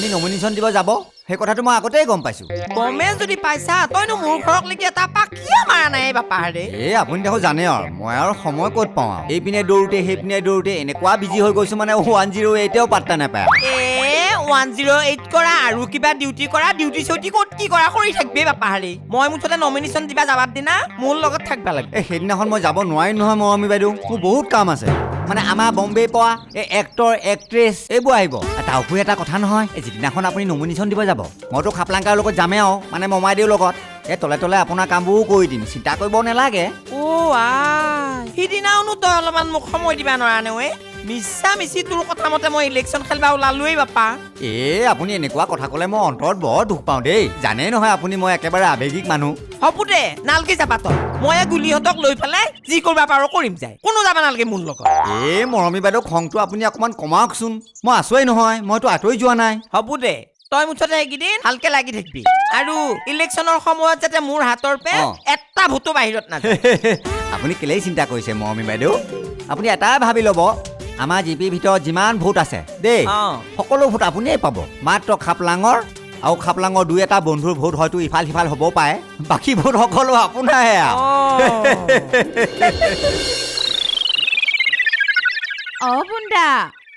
আপুনি নমিনেশ্যন দিব যাব সেই কথাটো মই আগতেই গম পাইছোঁ। গমে যদি পাইছা তইনো মোৰ ঘৰক লেগি এটা পাকিয়া মাৰা নাই বাপাৰে এই আপুনি দেখোন জানে আৰু মই আৰু সময় ক'ত পাওঁ আৰু? এইপিনে দৌৰোতে সেইপিনে দৌৰোতে এনেকুৱা বিজি হৈ গৈছোঁ মানে ওৱান জিৰ' এইটেও পাত্তা নাপায়। এ ওৱান জিৰ' এইট কৰা আৰু কিবা ডিউটি কৰা ডিউটি চিউটি ক'ত কি কৰা কৰি থাকবি বাপাহাৰী মই মুঠতে নমিনেশ্যন দিবা যাবাৰ দিনা মোৰ লগত থাকবা লাগে। এই সেইদিনাখন মই যাব নোৱাৰিম নহয় মৰমী বাইদেউ। মোৰ বহুত কাম আছে। মানে আমাৰ বম্বে পৰা এই এক্টৰ এক্ট্ৰেছ এইবোৰ আহিব। তাৰ উপৰি এটা কথা নহয় এই যিদিনাখন আপুনি নমিনেশ্যন দিব যাব মইতো খাপলাংকাৰ লগত যামেই আৰু মানে মমাইদেউৰ লগত। এই তলে তলে আপোনাৰ কামবোৰো কৰি দিম চিন্তা কৰিব নালাগে। অ' আই সিদিনাওনো তই অলপমান মোক সময় দিবা নোৱাৰা নে মিছা মিছি তোৰ কথা মতে মই ইলেকশ্যন খেলিবা ওলালোৱেই বাপা। এ আপুনি এনেকুৱা কথা ক'লে মই অন্তৰত বৰ দুখ পাওঁ দেই। জানেই নহয় আপুনি মই একেবাৰে আৱেগিক মানুহ। হ'ব দে নালগে যাবা তই। মই গুলিহঁতক লৈ পেলাই যি কৰিবা পাৰো কৰিম যায়। কোনো যাবা নালাগে মোৰ লগত। এ মৰমী বাইদেউ খংটো আপুনি অকণমান কমাওকচোন। মই আছোৱেই নহয় মইতো আঁতৰি যোৱা নাই। হ'ব দে তই মুঠতে এইকেইদিন ভালকে লাগি থাকিবি। আৰু ইলেকশ্যনৰ সময়ত যাতে মোৰ হাতৰ পে। এটা ভোটো বাহিৰত নাযায়। আপুনি কেলেই চিন্তা কৰিছে মৰমী বাইদেউ? আপুনি এটাই ভাবি ল'ব। আমাৰ জি পিৰ ভিতৰত যিমান ভোট আছে দেই অ। সকলো ভোট আপুনিয়ে পাব। মাত্ৰ খাপলাঙৰ আৰু খাপলাঙৰ দুই এটা বন্ধুৰ ভোট হয়তো ইফাল সিফাল হ'ব পাৰে। বাকী ভোট সকলো আপোনাৰহে আৰু। অ। বুন্দা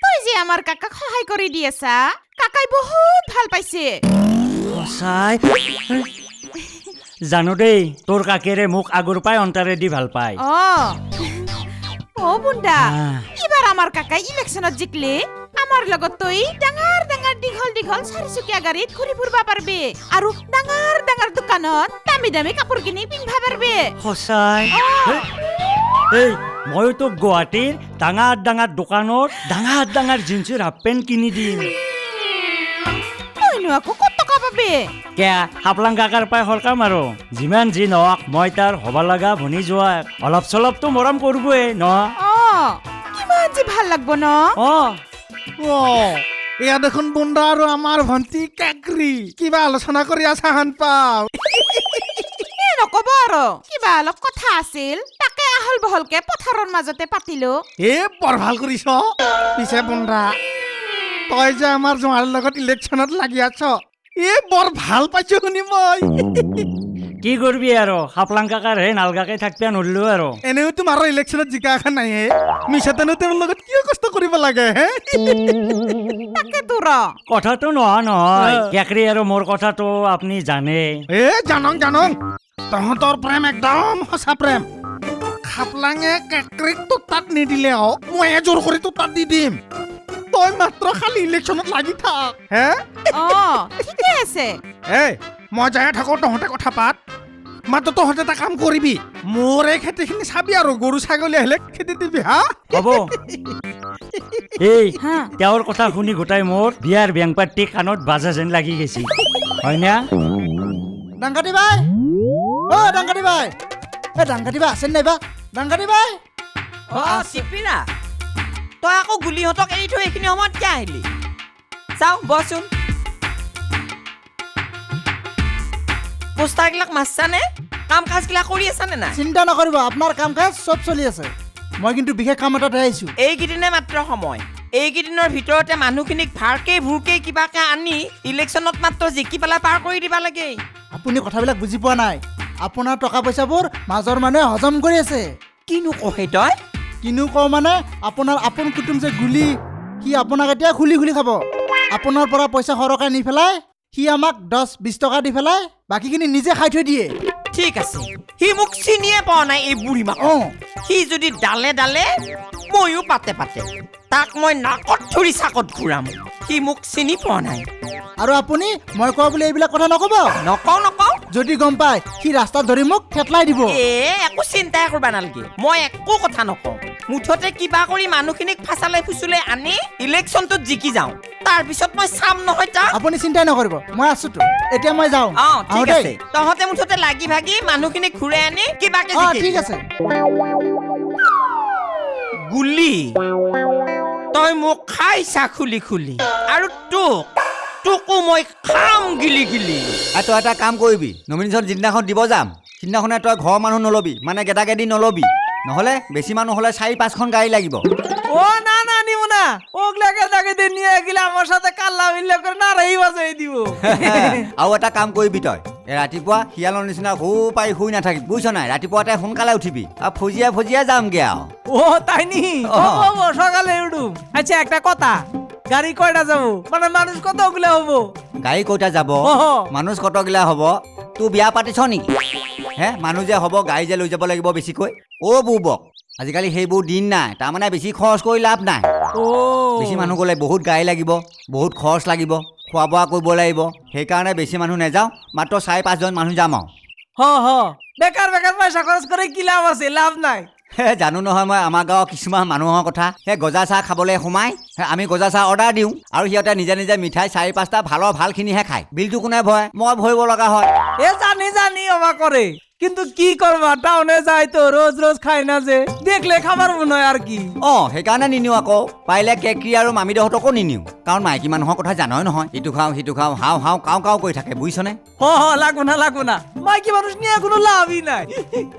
তই যে আমাৰ কাকাক সহায় কৰি দি আছা কাকাই বহুত ভাল পাইছে। জানো দেই তোৰ কাকেৰে মোক আগৰ পৰাই অন্তাৰে দি ভাল পায়। অ বুন্দা আহ। এইবাৰ আমাৰ কাকাই ইলেকশ্যনত জিকলে আমাৰ লগত তই ডাঙৰ ডাঙৰ দীঘল দীঘল চাৰিচকীয়া গাড়ীত ঘূৰি ফুৰিব পাৰবি আৰু ডাঙৰ ডাঙৰ দোকানত দামী দামী কাপোৰ কিনি পিন্ধিব পাৰবি। সঁচাই? এই ময়ো তোক গুৱাহাটীৰ ডাঙৰ ডাঙৰ দোকানত ডাঙৰ ডাঙৰ জিন্সৰ হাফ পেণ্ট কিনি দিম। তইনো আকৌ ক'ত পাবি কেয়া হাপলাং কাকাৰ পাই সৰকাম আৰু। যিমান যি নহওক মই তাৰ হ'ব লগা ভনী যোৱা অলপ চলপতো মৰম কৰিবই ন অ কিমান যে ভালো লাগব ন অঁ। অ এয়া দেখোন বুন্দা আৰু আমাৰ ভন্টি কাকৰি। কিবা আলোচনা কৰি আছা হান পাও। এ নকব আৰু। কিবা অলপ কথা আছিল। তাকে আহল বহলকে পথাৰৰ মাজতে পাতিলো। এ বৰ ভালো কৰিছ। পিছে বুন্দা তই যে আমাৰ জোঁৱাৰীৰ লগত ইলেকশ্যনত লাগি আছ এ বৰ ভালো পাইছো শুনি মই। কি কৰিবি আৰু হাপলাং কাকাৰ হে নালগাকে থাকিব নোৱাৰিলো আৰু। এনেও তোমাৰ ইলেকশ্যনত জিকা এখন নাই হে। মিছাতেনো তেওঁৰ লগত কিয় কষ্ট কৰিব লাগে হে? তাকে তোৰ। কথাটো নহয়। নহয় কেকৰি আৰু মোৰ কথাটো আপুনি জানে। এ জানং জানং। তহঁতৰ প্ৰেম একদম সঁচা প্ৰেম। খাপলাঙে কেকৰিক তোৰ তাত নিদিলেও ময়ে জোৰ কৰি তোৰ তাত দি দিম। তই মাত্ৰ খালি ইলেকশ্যনত লাগি থাক হে? অ ঠিকে আছে। এই মই যাই থাকো তহঁতে কথা পাত। মাত্ৰ তহঁতে এটা কাম কৰিবি মোৰ এই খেতিখিনি চাবি আৰু গৰু ছাগলী আহিলে খেতি দিবি হা? হ'ব। এই তেওঁৰ কথা শুনি গোটাই মোৰ বিয়াৰ বেং পাৰ্টি কাণত বাজা যেন লাগি গৈছে। হয় না ডাংকাটি বাই! অ ডাংকাটি বাই! এ ডাংকাটি বাই আছে নাইবা ডাংকাটি বাই! অ চিপিৰা তই আকৌ গুলিহঁতক এৰি থৈ এইখিনি সময়ত কিয় আহিলি? চাওঁ বচোন। পোষ্টাৰবিলাক মাছছানে? কাম কাজবিলাক কৰি আছানে নাই? চিন্তা নকৰিব আপোনাৰ কাম কাজ চব চলি আছে। মই কিন্তু বিশেষ কাম এটাত আহিছোঁ এইকেইদিনে মাত্ৰ সময়। এইকেইদিনৰ ভিতৰতে মানুহখিনিক ভাৰকেই ভুৰকেই কিবাকে আনি ইলেকশ্যনত মাত্ৰ জিকি পেলাই পাৰ কৰি দিব লাগে আপুনি কথাবিলাক বুজি পোৱা নাই। আপোনাৰ টকা পইচাবোৰ মাজৰ মানুহে হজম কৰি আছে। কিনো কহে তই? কিনো কওঁ মানে আপোনাৰ আপোন কুটুম যে গুলি সি আপোনাক এতিয়া খুলি খুলি খাব। আপোনাৰ পৰা পইচা সৰহকৈ নি পেলাই সি আমাক দহ বিছ টকা দি পেলাই বাকীখিনি নিজে খাই থৈ দিয়ে। ঠিক আছে। সি মোক চিনিয়ে পোৱা নাই এই বুঢ়ী মাক অঁ। সি যদি ডালে ডালে ময়ো পাতে পাতে। তাক মই নাকত ধৰি চাকত ঘূৰাম। সি মোক চিনি পোৱা নাই। আৰু আপুনি মই কোৱা বুলি এইবিলাক কথা নক'ব? নকওঁ নকওঁ। যদি গম পায় সি ৰাস্তাত ধৰি মোক থেতলাই দিব। এ একো চিন্তাই কৰিব নালাগে। মই একো কথা নকওঁ। মুঠতে কিবা কৰি মানুহখিনিক ফাচালে ফুচুলে আনি ইলেকশ্যনটোত জিকি যাওঁ। তাৰপিছত মই চাম নহয় তাক। আপুনি চিন্তাই নকৰিব মই আছোতো এতিয়া মই যাওঁ। অ ঠিক। আছে। তহঁতে মুঠতে লাগি ভাগি মানুহখিনিক ঘূৰাই আনি কিবাকে অঁ ঠিক আছে। গুলি তই মোক খাইছা খুলি খুলি। আৰু তোক তোকো মই খাম গিলি গিলি। আৰু তই এটা কাম কৰিবি। নমিনেশ্যন যিদিনাখন দিব যাম সিদিনাখনে তই ঘৰৰ মানুহ নল'বি মানে গেদা গেদি নল'বি। নহ'লে বেছি মানুহ হ'লে চাৰি পাঁচখন গাড়ী লাগিব। অ ও না না নিব না। ওগুলাকে তাকে দিয়ে নিয়ে গেলে আমার সাথে কাল্লা মিল্লা করে না রাহি বাজাই দিব। আৰু এটা কাম কৰিবি তই। ৰাতিপুৱা শিয়ালৰ নিচিনা সু পাৰি শুই নাথাকিবি। বুজিছ নাই? ৰাতিপুৱাতে সোনকালে উঠিবি। আৰু ফজিয়াই ফজিয়াই যামগে আৰু। ও তাই নি ও, সকালে উঠুম। আচ্ছা একটা কথা। গাড়ি কয়টা যাব? মানে মানুষ কতগুলো হব? গাড়ী কেইটা যাব। মানুহ কটকিলা হ'ব? তোৰ বিয়া পাতিছ নেকি? হে মানুহ যে হ'ব গাড়ী যে লৈ যাব লাগিব বেছিকৈ। অ' বুবক আজিকালি সেইবোৰ দিন নাই তাৰমানে বেছি খৰচ কৰি লাভ নাই। ও বেছি মানুহ গ'লে বহুত গাড়ী লাগিব বহুত খৰচ লাগিব খোৱা বোৱা কৰিব লাগিব সেইকাৰণে বেছি মানুহ নাযাওঁ মাত্ৰ চাৰি পাঁচজন মানুহ যাম আৰু। হ হ বেকাৰ বেকাৰ পয়সা খৰচ কৰে কি লাভ আছে লাভ নাই। হে জানো নহয় মই আমাৰ গাঁৱৰ কিছুমান মানুহৰ কথা। সেই গজা চাহ খাবলৈ সোমাই? আমি গজা চাহ অৰ্ডাৰ দিওঁ আৰু সিহঁতে নিজে নিজে মিঠাই চাৰি পাঁচটা ভালৰ ভালখিনিহে খায়। বিলটো কোনে ভয় মই ভৰিব লগা হয়। এ জানি জানি অবা কৰে কিন্তু কি করবা? টাউনে যাই তো রোজ রোজ খাই না যে। দেখলে খাবার মনে হয় আর কি। অঁ সেইকাৰণে নিনিওঁ আকৌ। পাৰিলে কেকৰি আৰু মামীদেউহঁতকো নিনিওঁ। কাৰণ মাইকী মানুহৰ কথা জানই নহয়। ইটো খাওঁ সিটো খাওঁ হাও হাও কাও কাও কৰি থাকে বুজিছনে? হ হ লাগবো না লাগবো না। মাইকি মানুষ নিয়ে কোনো লাভই নাই।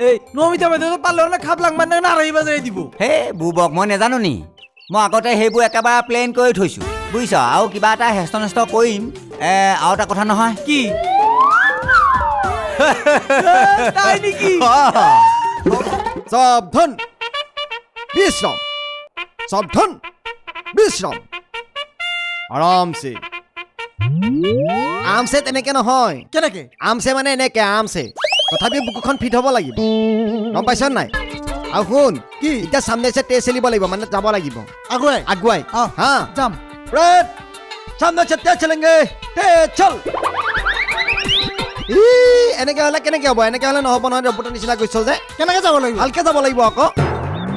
এই নমিতা মধ্যে তো পারল না খাপলাং মানে নারাই বাজাই দিব। হে বুবক মই নেজানো নি? মই আগতে সেইবোৰ একেবাৰে প্লেন কৰি থৈছোঁ। বুজিছ? আৰু কিবা এটা হেষ্ট নেষ্ট কৰিম। এ আৰু এটা কথা নহয়। কি? তাই নাকি? সাবধান। বিশ্রাম। সাবধান। বিশ্রাম। আৰামছে আমছে তেনেকে নহয়। কেনেকে? আমছে মানে এনেকে আমছে তথাপি বুকুখন ফিট হ'ব লাগিব। গম পাইছ নাই? আৰু শুন কি? এতিয়া সামনে চে তেজ চেলিব লাগিব মানে যাব লাগিব। আগুৱাই? আগুৱাই। হা? যাম। সামনে চে তেজ চলেঙ্গে তেজ চল! ই এনেকে হ'লে কেনেকে হ'ব? এনেকে হ'লে নহ'ব নহয় ৰবটৰ নিচিনা কৈছ যে। কেনেকে যাব লাগিব? ভালকে যাব লাগিব আকৌ।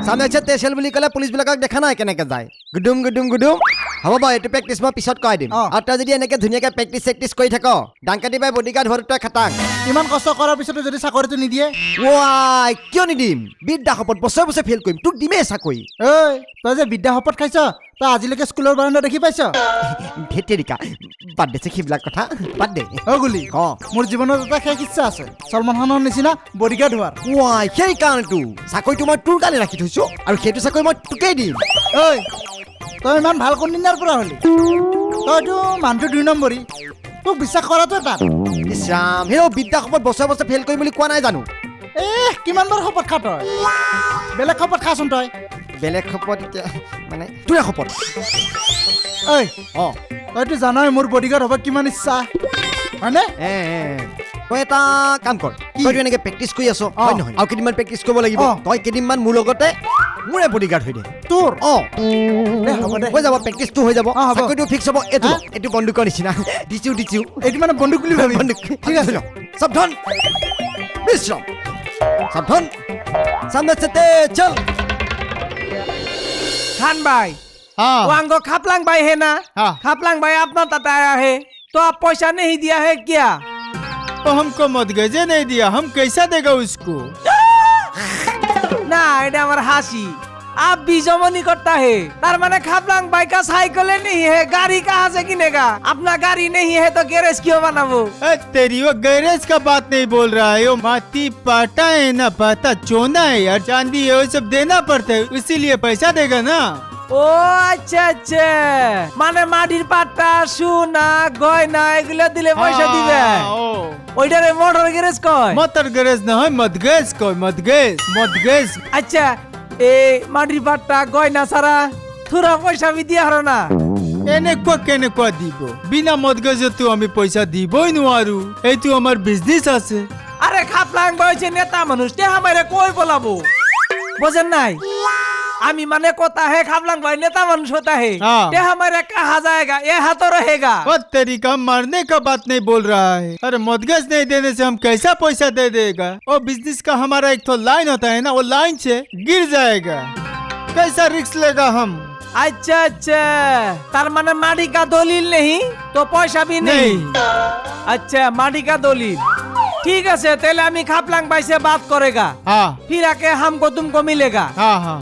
চামে আছে তেচেল বুলি ক'লে পুলিচবিলাকক দেখা নাই কেনেকে যায়। গুডুম গুডুম গুডুম। হ'ব বাৰু এইটো প্ৰেক্টিচ মই পিছত কৰাই দিম। আৰু তই যদি এনেকে ধুনীয়াকে প্ৰেক্টিচ চেক্টিচ কৰি থাক ডাংকাটি বাই বডিগাৰ্ড হোৱাটো তই খাটাং। ইমান কষ্ট কৰাৰ পিছতো যদি চাকৰিটো নিদিয়ে? ৱাই কিয় নিদিম? বিদ্যা শপত বছৰে বছৰে ফেইল কৰিম তোক দিমেই চাকৰি। ঐ তই যে বিদ্যা শপত খাইছ তই আজিলৈকে স্কুলৰ বাৰাণ্ডা দেখি পাইছ? ধেতেৰিকা বাদ দে সেইবিলাক কথা বাদ দে। অ গুলি। অ মোৰ জীৱনত এটা শেষ ইচ্ছা আছে চলমান খানৰ নিচিনা বডিগাৰ্ড হোৱাৰ। ৱাই সেইকাৰণেতো চাকৰিটো মই তোৰ কাৰণে ৰাখি থৈছো আৰু সেইটো চাকৰি মই তোকেই দিম। ঐ তই ইমান ভাল কোনদিনাৰ পৰা হলি? তইতো মানুহটো দুই নম্বৰী। তোক বিশ্বাস কৰাটো টান ইছ ৰাম সেই বিদ্যা শপত বছৰে বছৰে ফেইল কৰিম বুলি কোৱা নাই জানো? এহ কিমান বাৰ শপত খা তই? বেলেগ শপত খাচোন তই। বেলেগ শপত এতিয়া মানে তোৰে শপত। ঐ অ। তইতো জানই মোৰ বডিগাৰ্ড হ'ব কিমান ইচ্ছা। হয়নে? এ। তই এটা কাম কৰ তইতো এনেকে প্ৰেক্টিচ কৰি আছ। হয় নহয়? আৰু কেইদিনমান প্ৰেক্টিচ কৰিব লাগিব। তই কেইদিনমান মোৰ লগতে মোৰে বডিগাৰ্ড হৈ দে তোৰ অ দে হ'ব দে হৈ যাব প্ৰেক্টিচটো হৈ যাব অ, হ'ব। চাকৰিটো ফিক্স হ'ব এইটো হা? এইটো বন্দুকৰ নিচিনা দিছো দিছো এইটো মানে বন্দুক বুলি ভাবি বন্দুক ঠিক আছে সাৱধান বিশ্ৰাম সাৱধান সামনে से तेज चल खान भाई हाँ वांगो खापलांग भाई है ना हाँ। खापलांग भाई अपना तता आया है तो आप पैसा नहीं दिया है क्या तो हमको मदगजे नहीं दिया हम कैसा देगा उसको ना এটা আমার হাসি आप बीजमनी करता है तार माने खापलांग भाई का साइकिल नहीं है गाड़ी कहाँ से किनेगा अपना गाड़ी नहीं है तो गैरेज क्यों बनाबो अ, तेरी वो गैरेज का बात नहीं बोल रहा है वो माटी पाटा है ना पाता चोना है यार चांदी है वो सब देना पड़ता है इसीलिए पैसा देगा ना ও আচ্ছা আচ্ছা মানে মাটির পাট্টা সোনা গয়না এগুলো দিলে পয়সা দিবে हाँ, ओ। ওইটারে মোটর গ্যারেজ কয়? মতর গ্যারেজ না হয় মদগেজ কয় মদ মদগেজ মদগেজ। আচ্ছা এ মাটির পাটটা গয়না ছাড়া থুরা পয়সা আমি দিয়া হারো না। এনেকুৱা কেনেকুৱা দিব? বিনা মদগজতো আমি পইচা দিবই নোৱাৰো এইটো আমাৰ বিজনেছ আছে। আৰে খাপ খাপলাং বয়সে নেতা মানুষ তে আমারে কই বলাবো? বোঝেন নাই? আমি মানে কথা है खापलांग भाई नेता মানুষ होता है हाँ। ते हमारे कहा जाएगा ये हाथ रहेगा और तरीका मारने का बात नहीं बोल रहा है अरे मदगज नहीं देने से हम कैसा पैसा दे देगा और बिजनेस का हमारा एक तो लाइन होता है ना वो लाइन से गिर जाएगा कैसा रिक्स लेगा हम अच्छा अच्छा तार माने माटी का दलील नहीं तो पैसा भी नहीं, अच्छा माटी का दलील ঠিক আছে তাহলে আমি খাপলাং পাইছে বাদ করেগা হ্যাঁ। ফিরাকে হামকো তুমকো মিলেগা হ্যাঁ, হ্যাঁ।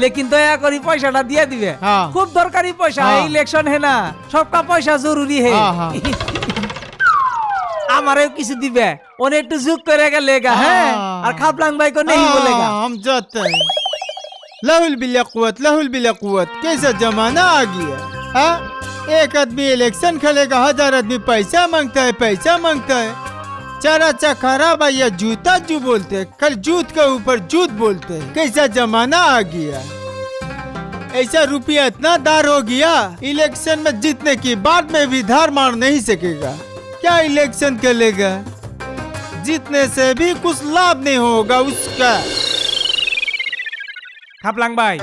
লেকিন দয়া করি পয়সাটা দিয়ে দিবে। হ্যাঁ। খুব দরকারি পয়সা ইলেকশন হে না সবটা পয়সা জরুরি হে। আমারেও কিছু দিবে ওনে একটু যুগ করে গেলেগা হ্যাঁ। আর খাপলাং ভাই কো নেই বলেগা হাম জাতে। লাহুল বিলা কুওয়াত লাহুল বিলা কুওয়াত कैसा जमाना आ गया हां এক আদমি ইলেকশন খেলেগা হাজার আদমি पैसा मांगता है पैसा मांगता है चारा चखारा भैया जूता जू बोलते, कल जूत के ऊपर जूत बोलते, कैसा जमाना आ गया? ऐसा रुपया इतना दार हो गया, इलेक्शन में जीतने की बाद में भी धार मार नहीं सकेगा। क्या इलेक्शन करेगा जीतने से भी कुछ लाभ नहीं होगा उसका। खपलांग भाई।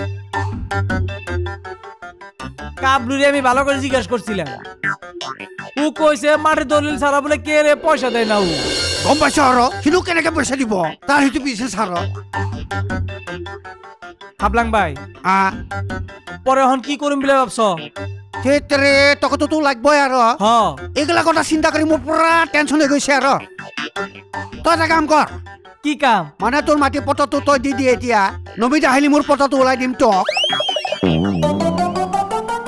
কাবলুরে আমি ভালো করে জিজ্ঞাসা করছিলাম। ও কইছে মাটির দলিল ছাড়া বলে কে রে পয়সা দেয় না ও? গম পাইছ আৰু? সিনো কেনেকে পইচা দিব? তাৰ সেইটো বিশেষ আৰু? খাপলাং ভাই। আহ পরে এখন কি কৰিম বুলি ভাবছ? সেইটোৰে টকাটোতো লাগবই আৰু। হ। এইগিলা কথা চিন্তা কৰি মোৰ পুৰা টেনচন হৈ গৈছে আৰু। তই এটা কাম কৰ। কি কাম? মানে তোৰ মাটি পটটো তই দি দিয়ে এতিয়া। নমিতা আহিলে মোৰ পটটো ওলাই দিম তোক।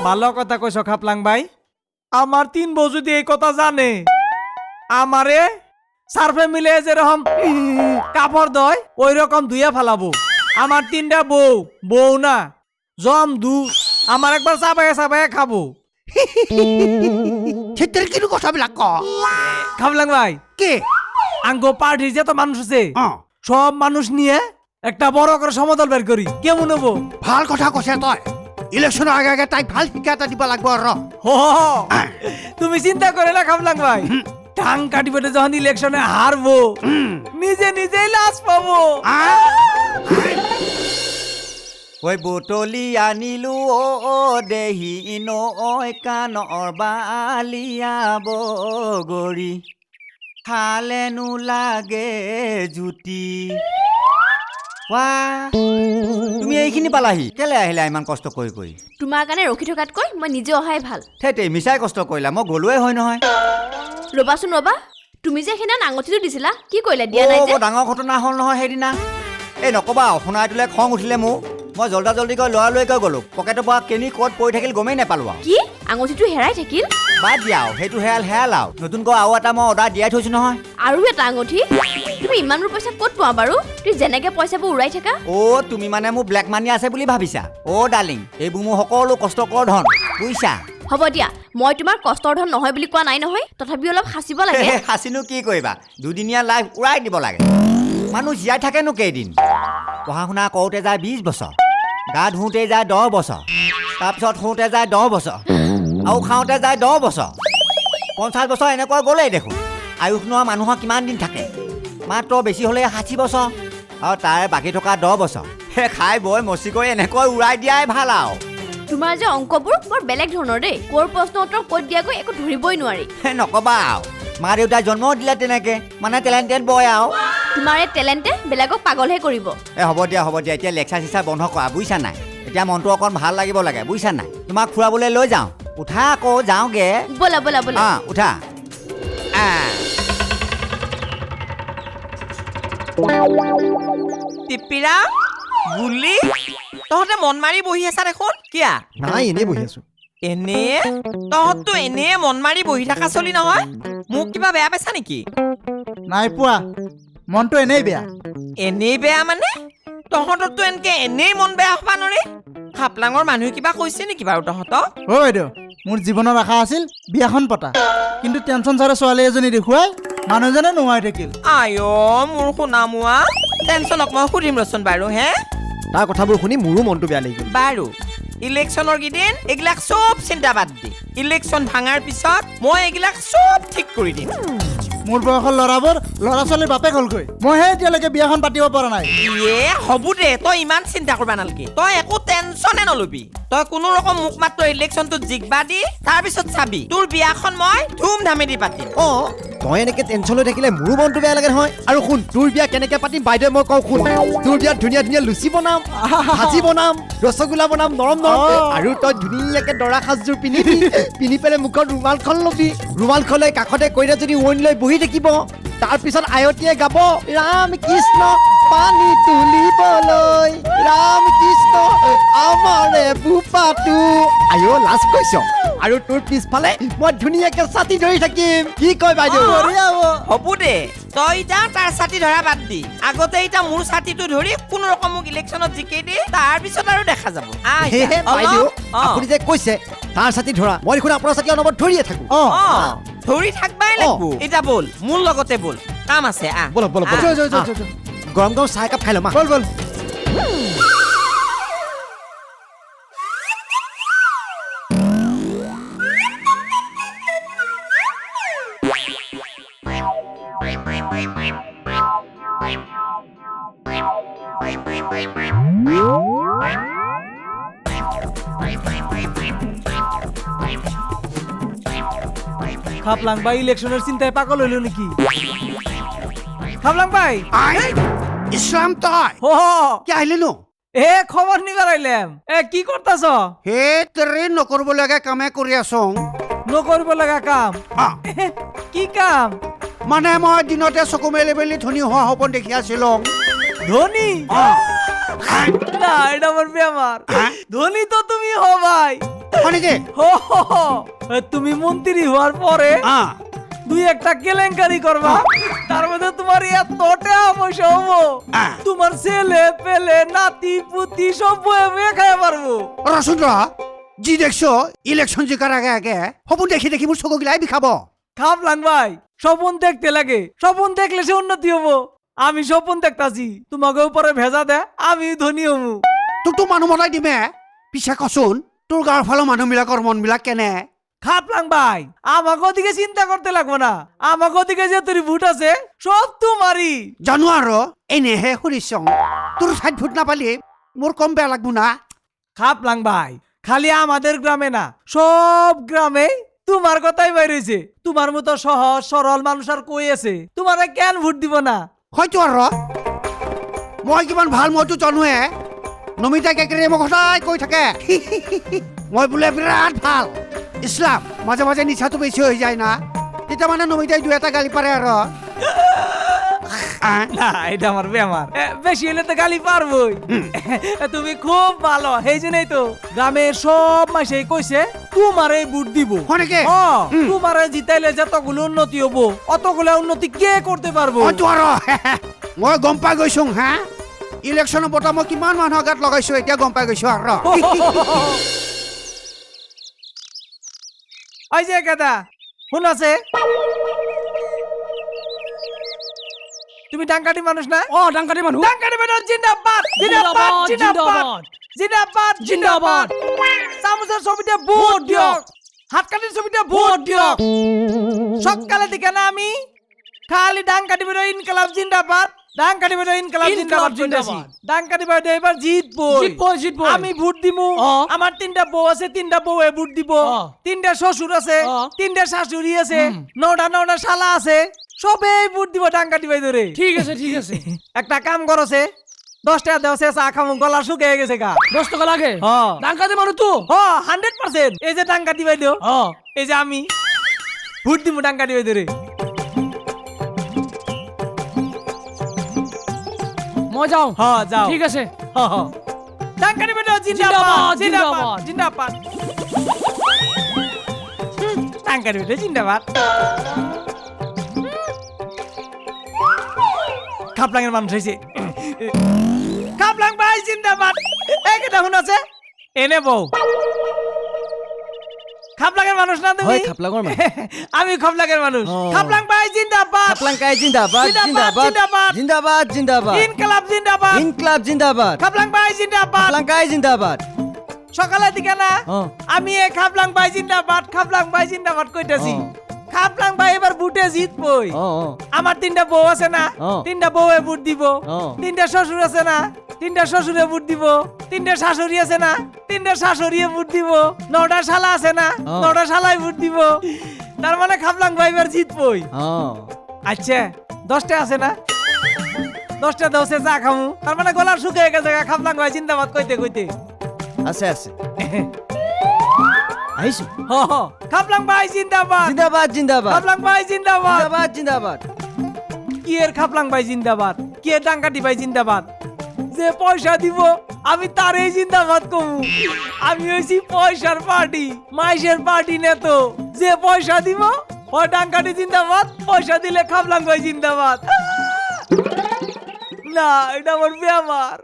ভালো কথা কইছ খাপলাং ভাই। আমার তিন বউ যদি এই কথা জানে আমারে সার্ফে মিলে যেরকম কাপড় দয় ওই রকম ধুয়ে ফেলাবো। আমার তিনটা বউ বউ না জম দু আমার একবার চাবাই চাবাই খাব। কিনো কথাবিলাক ক খাপলাং ভাই। কি? আঙ্গ পার্টির যত মানুষ আছে সব মানুষ নিয়ে একটা বড় করে সমতল বের করি। কেমন হব? ভালো কথা কৈছে তই। ইলেকশ্যনৰ আগে আগে তাইক ভালো শিক্ষা এটা দিব লাগিব হ তুমি চিন্তা করে না খাপলাং ভাই। টাং কাটি পেটে যখন ইলেকশনে হারবো নিজে নিজেই লাশ পাবো। ঐ বুটলি আনিলো অ অ দেহি নৈ কাণৰ বালিয়া বগৰী খালেনো লাগে জুতি। ৱা তুমি এইখিনি পালাহি। কেলে আহিলা ইমান কষ্ট কৰি কৰি? তোমাৰ কাৰণে ৰখি থকাতকৈ মই নিজে অহাই ভাল। থেতে মিছাই কষ্ট কৰিলা মই গ'লোৱে হয় নহয়। ৰ'বাচোন ৰ'বা তুমি যে সেইদিনা আঙুঠিটো দিছিলা কি কৰিলা? দিয়া নাই যে। ডাঙৰ ঘটনা হ'ল নহয় সেইদিনা। এই নকবা তোলে খং উঠিলে মোক মই জল্দা জল্দিকৈ লৰালৰিকৈ গ'লোঁ। পকেটৰ পৰা কেনি ক'ত পৰি থাকিল গমেই নাপালোঁ আৰু। কি? আঙুঠিটো হেৰাই থাকিল? বাদ দিয়া আৰু সেইটো হেৰাল হেৰাল আৰু। নতুনকৈ আৰু এটা মই অৰ্ডাৰ দিয়াই থৈছোঁ নহয়। আৰু এটা আঙুঠি তুমি ইমানবোৰ পইচা ক'ত পোৱা বাৰু? তুমি যেনেকে পইচাবোৰ উৰাই থাকা। অ' তুমি মানে মোৰ ব্লেক মানি আছে বুলি ভাবিছা। অ' ডাৰ্লিং এইবোৰ মোৰ সকলো কষ্টকৰ ধন বুজিছা? হ'ব দিয়া মই তোমাৰ কষ্টৰ ধন নহয় বুলি কোৱা নাই নহয় তথাপিও অলপ সাঁচিব লাগে। সাঁচিনো কি কৰিবা? দুদিনীয়া লাইফ উৰাই দিব লাগে। মানুহ জীয়াই থাকেনো কেইদিন? পঢ়া শুনা কৰোঁতে যায় বিছ বছৰ গা ধুওঁতে যায় দহ বছৰ তাৰপিছত শুওঁতে যায় দহ বছৰ। আৰু খাওঁতে যায় দহ বছৰ। পঞ্চাছ বছৰ এনেকুৱা গ'লেই দেখোন। আয়ুস নোহোৱা মানুহৰ কিমান দিন থাকে? মাত্ৰ বেছি হ'লে ষাঠি বছৰ। আৰু তাৰে বাকী থকা দহ বছৰ। সেই খাই বৈ মচি কৰি এনেকৈ উৰাই দিয়াই ভাল আৰু। তোমাৰ যে অংকবোৰ বৰ বেলেগ ধৰণৰ দেই। ক'ৰ প্ৰশ্ন উত্তৰ ক'ত দিয়াগৈ একো ধৰিবই নোৱাৰি। নক'বা আৰু। মা দেউতাই জন্মও দিলে তেনেকৈ। মানে টেলেণ্টেড বয় আৰু। তোমাৰ এই টেলেণ্টে বেলেগক পাগলহে কৰিব। এ হ'ব দিয়া হ'ব দিয়া। এতিয়া লেকচাৰ চেকচাৰ বন্ধ কৰা বুজিছা নাই? এতিয়া মনটো অকণ ভাল লাগিব লাগে বুজিছা নাই? তোমাক ফুৰাবলৈ লৈ যাওঁ। উঠা আকৌ যাওঁগে। ব'লা ব'লা ব'লা। অঁ উঠা। টিপিৰা গুলি তহঁতে মন মাৰি বহি আছা দেখোন। কিয়া? নাই এনেই বহি আছো। এনে? তহঁততো এনে মন মাৰি বহি থকা চলি নহয়। মোক কিবা বেয়া পাইছা নেকি? নাই পোৱা। মনটো এনেই বেয়া। এনেই বেয়া মানে? তহঁতৰতো এনেকে এনেই মন বেয়া হবা নৰে খাপলাঙৰ মানুহে কিবা কৈছে নেকি বাৰু তহঁতক? অ' বাইদেউ। মোৰ জীৱনৰ আশা আছিল বিয়াখন পতা। কিন্তু টেনচন ছাৰে ছোৱালী এজনী দেখুৱাই মানুহজনে নোহোৱাই থাকিল। আই মোৰ সোণামোৱা টেনচনক মই সুধিম ৰচোন বাৰু হে? তাৰ কথাবোৰ শুনি মোৰো মনটো বেয়া লাগি গ'ল। বাৰু ইলেকশ্যনৰ কেইদিন এইবিলাক চব চিন্তা বাদ দি। ইলেকশ্যন ভাঙাৰ পিছত মই এইবিলাক চব ঠিক কৰি দিম। মোৰ বয়সৰ ল'ৰাবোৰ ল'ৰা ছোৱালীৰ বাপেক হ'লগৈ। মইহে এতিয়ালৈকে বিয়াখন পাতিব পৰা নাই। ইয়ে হ'ব দে তই ইমান চিন্তা কৰিব নালাগে। তই একো টেনচনে নলবি। তই কোনো ৰকম মোক মাত্ৰ ইলেকশ্যনটোত জিকবা দি তাৰপিছত চাবি। তোৰ বিয়াখন মই ধুম ধামেদি পাতিম। অ তই এনেকে টেনচন লৈ থাকিলে মোৰো মনটো বেয়া লাগে নহয়। আৰু শুন তোৰ বিয়া কেনেকে পাতিম বাইদেউ মই কওঁ শুন। তোৰ বিয়াত ধুনীয়া ধুনীয়া লুচি বনাম ভাজি বনাম ৰসগোল্লা বনাম নৰম নৰম। আৰু তই ধুনীয়াকে দৰা সাজযোৰ পিন্ধিবি। পিন্ধি পেলাই মুখত ৰুমালখন ল'বি। ৰুমালখন লৈ কাষতে কইনাজনী উৱনি লৈ বহি থাকিব তাৰপিছত আয়তীয়ে গাব ৰাম কৃষ্ণ পানী তুলিবলৈ ৰাম কৃষ্ণ আমাৰে বোপাটো। আইঅ লাজ কৈছ আৰু তোৰ পিছফালে মই ধুনীয়াকে ছাতি ধৰি থাকিম। কি কয় বাইদেউ? হ'ব দে তই এতিয়া তাৰ ছাতি ধৰা বাদ দি। আগতে এতিয়া মোৰ ছাতিটো ধৰি কোনো ৰকম মোক ইলেকশ্যনত জিকেই দি তাৰপিছত আৰু দেখা যাব। বাইদেউ আপুনি যে কৈছে তাৰ ছাতি ধৰা মই দেখোন আপোনাৰ ছাতি অনবৰত ধৰিয়ে থাকো। অ, ধৰি থাকবাই অ। লাগিব। এতিয়া ব'ল মোৰ লগতে ব'ল। কাম আছে আহ। বল বলক আহ। বলক গৰম গৰম চাহ একাপ খাই ল'ম আহ। বল বল। খাপলাং ভাই ইলেকশনের চিন্তায় পাগল হইল নাকি? খাপলাং ভাই। ইছলাম তই হো কি আহিলি নো এ খবর নিবার আইলাম এ কি করতাছ? হে তেৰে নকৰিবলগীয়া কামে কৰি আছো নকরিব লাগা কাম। কি কাম? মানে মই দিনতে চকু মেলি মেলি ধনী হোৱা সপোন দেখি আছিলো। ধনী? না এটা আমার বেমার হ্যাঁ? ধনী তো তুমি হো ভাই। হয় নেকি হো হো, হো। তুমি মন্ত্রী হওয়ার পরে আহ, দুই একটা কেলেঙ্কারি করবা। তার মধ্যে তোমার এত টাকা পয়সা হব। তোমার ছেলে পেলে নাতি পুতি সব বয়ে বয়ে খাই পারব। যি দেখছ ইলেকশ্যন জিকাৰ আগে আগে সপোন দেখি দেখি মোৰ চকুগিলাই বিষাব খাপলাং ভাই স্বপন দেখতে লাগে। স্বপন দেখলে সে উন্নতি হব। আমি স্বপন দেখতাছি তোমাকে উপরে ভেজা দে আমি ধনী হব তোকতো মানুহ মতাই দিমে। পিছে কচোন তোৰ গাঁৱৰ ফালৰ মানুহবিলাকৰ মনবিলাক কেনে? খাপলাং ভাই আমাকে ওদিকে চিন্তা করতে লাগবো না। আমাকে ওদিকে যে তোর ভোট আছে সব তোমারই জানো আৰু এনেহে সুধিছ তোৰ চাইড ভোট নাপালি মোৰ কম বেয়া লাগব না। খাপলাং ভাই খালি আমাদের গ্রামে না সব গ্রামে তোমার কথাই বাইর হয়েছে তোমার মতো সহজ সরল মানুষ আর কই আছে? তোমার কেন ভোট দিব না? হয়তো আৰু। মই কিমান ভালো মইতো জানোৱে নমিতা কেকেৰে মোক সদায় কৈ থাকে। মই বোলে বিৰাট ভালো। ইছলাম, মাজে মাজে নিচাটো বেছি হৈ যায় না। তেতিয়া মানে নমিতাই দুই এটা গালি পাৰে আৰু। না এটা আমার বেমার। বেশি হলে তো গালি পারবই। তুমি খুব ভালো সেই জন্যই তো গ্রামের সব মাসে কইছে তোমারে ভোট দিব। হয় নেকি তোমারে জিতাইলে যতগুলো উন্নতি হব অতগুলো উন্নতি কে করতে পারব? মই গম পাই গৈছো হা? ইলেকশ্যনৰ বতৰ মই কিমান মানুহৰ গাত লগাইছো এতিয়া গম পাই গৈছো আৰু ওই যে গাদা শুন আছে তুমি ডাঙ্কাটি মানুষ না? ও ডাঙ্কাটি মানুহ ডাঙ্কাটি মানুষ জিন্দাবাদ জিন্দাবাদ জিন্দাবাদ জিন্দাবাদ জিন্দাবাদ। চামচের ছবিতে ভোট দিয়ক। হাতকাটির ছবিতে ভোট দিয়ক। সকালে দিকে না আমি খালি ডাঙ্কাটি বেরো ইনকালাব জিন্দাবাদ। ডাঙ্কাটি বেরো ইনকালাব জিন্দাবাদ জিন্দাবাদ। ডাঙ্কাটি বেরো এবার জিতবো। জিতবই, জিতবই। আমি ভোট দিমু। আমার তিনটা বউ আছে তিনটা বউ এ ভোট দিব। তিনটা শ্বশুর আছে তিনটা শাশুড়ি আছে নটা নটা শালা আছে। সবেই ভোট দিব ডাঙ্কাটি বাই ধরে। ঠিক আছে ঠিক আছে। একটা কাম করছে দশ টাকা দেওয়া চা খামু গলা শুকিয়ে গেছে গা। দশ টাকা লাগে হ্যাঁ ডাঙ্কাটি মানুহ তো? হ হান্ড্রেড পার্সেন্ট এই যে ডাঙ্কা দিবাই দিও। এই যে আমি ভোট দিব ডাঙ্কা দিবাই ধরে। মই যাওঁ হ যাও। ঠিক আছে। হ হ। ডাঙ্কা দিবাই দিও জিন্দাবাদ জিন্দাবাদ, জিন্দাবাদ ডাঙ্কা দিবাই জিন্দাবাদ। খাপলাঙের মানুষ হয়েছে। খাপলাং ভাই জিন্দাবাদ। এই কেটা শুন আছে এনে বউ। খাপলাঙের মানুষ না তুমি? খাপলাঙৰ মানুহ। আমি খাপলাঙের মানুষ। খাপলাং ভাই জিন্দাবাদ। খাপলাংকাই জিন্দাবাদ জিন্দাবাদ, জিন্দাবাদ। জিন্দাবাদ। জিন্দাবাদ ইনকালাব জিন্দাবাদ। ইনকলাব জিন্দাবাদ। খাপলাং ভাই জিন্দাবাদ। খাপলাংকাই জিন্দাবাদ। সকালের দিকে না আমি এই খাপলাং ভাই জিন্দাবাদ খাপলাং ভাই জিন্দাবাদ কইতাছি। অ। ভাই এবার বুটে জিতবই। আমার তিনটা বউ আছে না তিনটা বউয়ে ভোট দিব তিনটা শ্বশুর আছে না তিনটা শ্বশুরে ভোট দিব তিনটা শাশুড়ি আছে না তিনটা শাশুড়িয়ে ভোট দিব নটা শালা আছে না নটা শালাই ভোট দিব। তার মানে খাপলাং ভাই এবার জিতবই। আচ্ছা দশটা আছে না? দশটা দশে চা খামু। তার মানে গলার শুকিয়ে গেছে খাপলাং ভাই জিন্দাবাদ কইতে কইতে। আছে আছে। আহিছো হ হ, খাপলাং ভাই জিন্দাবাদ। জিন্দাবাদ জিন্দাবাদ। খাপলাং ভাই জিন্দাবাদ। জিন্দাবাদ জিন্দাবাদ। কি এর খাপলাং ভাই জিন্দাবাদ? কি এর ডাঙ্কাটি ভাই জিন্দাবাদ? যে পয়সা দিব আমি তারই জিন্দাবাদ কমু। আমি হইছি পয়সার পার্টি মাইসের পার্টি নে তো যে পয়সা দিব ও ডাঙ্গাটি জিন্দাবাদ পয়সা দিলে খাপলাং ভাই জিন্দাবাদ। না এটা আমার বেমার